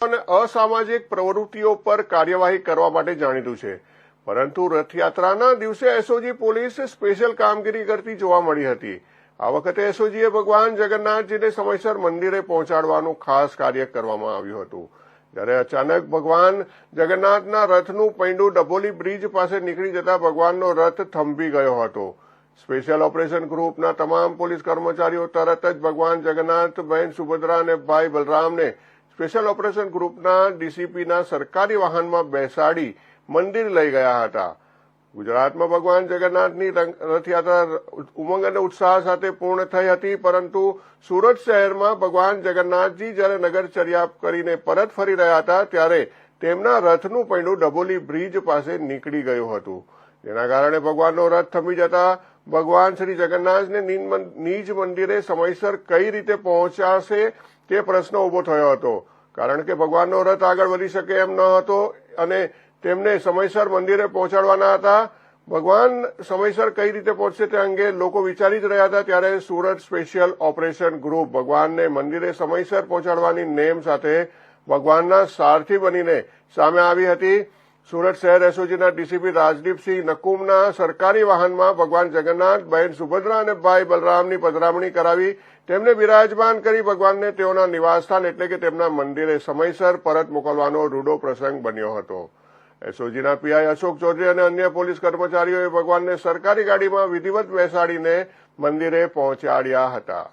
અને અસામાજિક પ્રવૃત્તિઓ પર કાર્યવાહી કરવા માટે જાણીતું છે. પરંતુ રથયાત્રાના દિવસે એસઓજી પોલીસ સ્પેશિયલ કામગીરી કરતી જોવા મળી હતી. આ વખતે એસઓજીએ ભગવાન જગન્નાથજીને સમયસર મંદિરે પહોંચાડવાનું ખાસ કાર્ય કરવામાં આવ્યું હતું. જ્યારે અચાનક ભગવાન જગન્નાથના રથનું પૈંડું ડભોલી બ્રિજ પાસે નીકળી જતા ભગવાનનો રથ થંભી ગયો હતો. સ્પેશિયલ ઓપરેશન ગ્રુપના તમામ પોલીસ કર્મચારીઓ તરત જ ભગવાન જગન્નાથ બહેન સુભદ્રા અને ભાઈ બલરામને સ્પેશિયલ ઓપરેશન ગ્રુપના ડીસીપીના સરકારી વાહનમાં બેસાડી મંદિર લઈ ગયા હતા. ગુજરાતમાં ભગવાન જગન્નાથની રથયાત્રા ઉમંગ અને ઉત્સાહ સાથે પૂર્ણ થઈ હતી, પરંતુ સુરત શહેરમાં ભગવાન જગન્નાથજી જ્યારે નગરચર્યા કરીને પરત ફરી રહ્યા હતા, ત્યારે તેમના રથનું પૈડું ડબોલી બ્રિજ પાસે નીકળી ગયું હતું. જેના કારણે ભગવાનનો રથ થમી જતા ભગવાન શ્રી જગન્નાથને નીન, નીજ મંદિરે સમયસર કઈ રીતે પહોંચાશે તે પ્રશ્ન ઊભો થયો હતો. કારણ કે ભગવાનનો રથ આગળ વધી શકે એમ ન હતો અને તેમને સમયસર મંદિરે પહોંચાડવાના હતા. ભગવાન સમયસર કઈ રીતે પહોંચશે તે અંગે લોકો વિચારી જ રહ્યા હતા. ત્યારે સુરત સ્પેશિયલ ઓપરેશન ગ્રુપ ભગવાનને મંદિરે સમયસર પહોંચાડવાની નેમ સાથે ભગવાનના સારથી બનીને સામે આવી હતી. સુરત શહેર એસઓજીના ડીસીપી રાજદીપસિંહ નકુમના સરકારી વાહનમાં ભગવાન જગન્નાથ, બહેન સુભદ્રા અને ભાઈ બલરામની પધરામણી કરાવી તેમને બિરાજમાન કરી ભગવાનને તેઓના નિવાસસ્થાન એટલે કે તેમના મંદિરે સમયસર પરત મોકલવાનો રૂડો પ્રસંગ બન્યો હતો. એસઓજીના પીઆઈ અશોક ચૌધરી અને અન્ય પોલીસ કર્મચારીઓએ ભગવાનને સરકારી ગાડીમાં વિધિવત બેસાડીને મંદિરે પહોંચાડ્યા હતા.